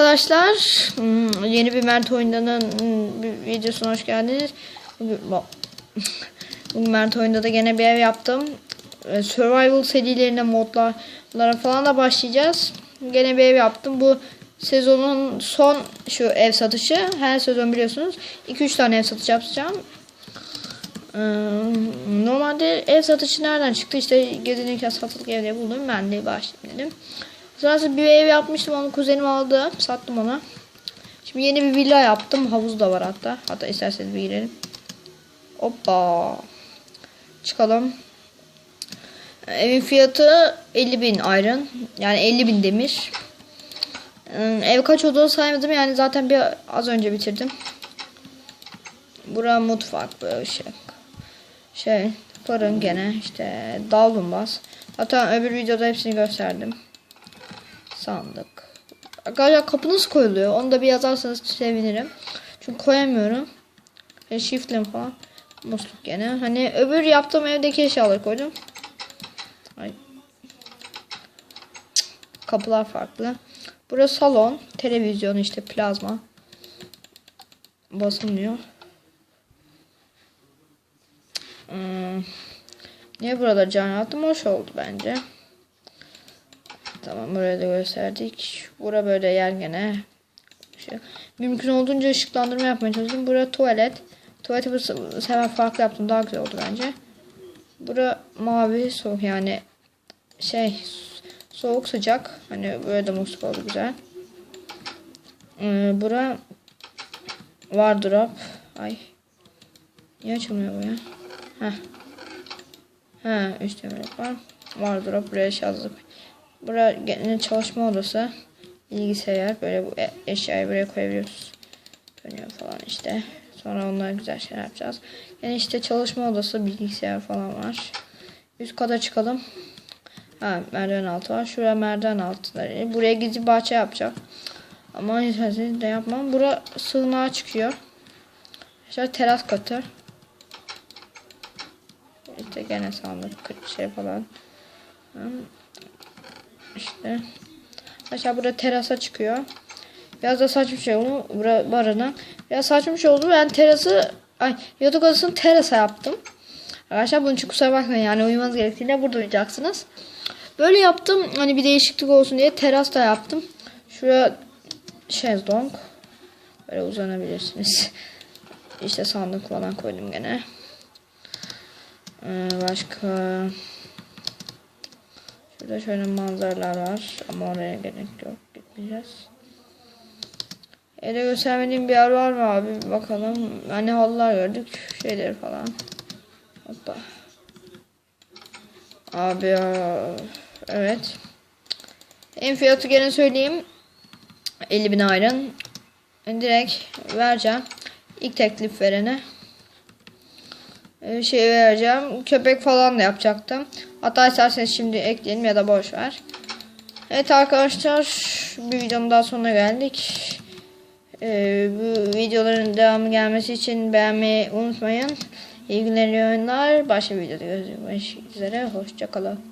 arkadaşlar. Hmm, Yeni bir Mert oyundanın hmm, videosuna hoş geldiniz. Bugün, Mert oyunda da gene bir ev yaptım. Ee, Survival serilerine modlara falan da başlayacağız. Gene bir ev yaptım. Bu sezonun son şu ev satışı. Her sezon biliyorsunuz 2-3 tane ev satışı yapacağım. Ee, normalde ev satışı nereden çıktı? İşte gezinirken satılık evde buldum. Ben de başlayayım dedim. Sonrasında bir ev yapmıştım. Onu kuzenim aldı. Sattım ona. Şimdi yeni bir villa yaptım. Havuz da var hatta. Hatta isterseniz bir girelim. Hoppa. Çıkalım. Evin fiyatı 50 bin iron. Yani 50 bin demir. Ee, Ev kaç olduğunu saymadım. Yani zaten bir az önce bitirdim. Bura mutfak böyle şey. Şey fırın gene işte davlumbaz. Hatta öbür videoda hepsini gösterdim. Sandık. Arkadaşlar kapı nasıl koyuluyor? Onu da bir yazarsanız sevinirim. Çünkü koyamıyorum. E, shift'le falan. Musluk gene. Hani öbür yaptığım evdeki eşyaları koydum. Ay. Kapılar farklı. Burası salon. Televizyon işte plazma. Basılmıyor. Hmm. Niye burada can yaptım? Hoş oldu bence. Tamam buraya da gösterdik. Bura böyle yer gene. Şey. Mümkün olduğunca ışıklandırma yapmaya çalıştım. Bura tuvalet. Tuvaleti bu se- bu sefer farklı yaptım. Daha güzel oldu bence. Bura mavi soğuk yani şey soğuk sıcak. Hani böyle de musluk oldu güzel. Ee, bura wardrop. Ay. Niye açılmıyor bu ya? Heh. Ha, üç demirlik var. Wardrop buraya yazdık. Bura çalışma odası. Bilgisayar böyle bu e- eşyayı buraya koyabiliyoruz. Dönüyor falan işte. Sonra onlara güzel şeyler yapacağız. Yani işte çalışma odası, bilgisayar falan var. Üst kata çıkalım. Ha merdiven altı var. Şuraya merdiven altları. Buraya gizli bahçe yapacağım. Ama isterseniz de yapmam. Bura sığınağa çıkıyor. İşte teras katı. İşte gene sandık şey falan. İşte. Aşağı burada terasa çıkıyor. Biraz da saçma şey oldu. Bura barına. Biraz saçma bir şey oldu. Ben terası ay yatak odasını terasa yaptım. Arkadaşlar bunun için kusura bakmayın yani uyumanız gerektiğinde burada uyuyacaksınız. Böyle yaptım. Hani bir değişiklik olsun diye teras da yaptım. Şuraya şezlong. Böyle uzanabilirsiniz. İşte sandık falan koydum gene. Ee, başka Şurada şöyle manzaralar var ama oraya gerek yok. Gitmeyeceğiz. Ele göstermediğim bir yer var mı abi? Bakalım. Hani halılar gördük. Şeyleri falan. Hoppa. Abi ya. Evet. En fiyatı gene söyleyeyim. 50 bin iron. Direkt vereceğim. İlk teklif verene. Ee, şey vereceğim. Köpek falan da yapacaktım. Hatta isterseniz şimdi ekleyelim ya da boş ver. Evet arkadaşlar bir videonun daha sonuna geldik. Ee, bu videoların devamı gelmesi için beğenmeyi unutmayın. İyi günler, oyunlar. Başka videoda görüşmek üzere. Hoşçakalın.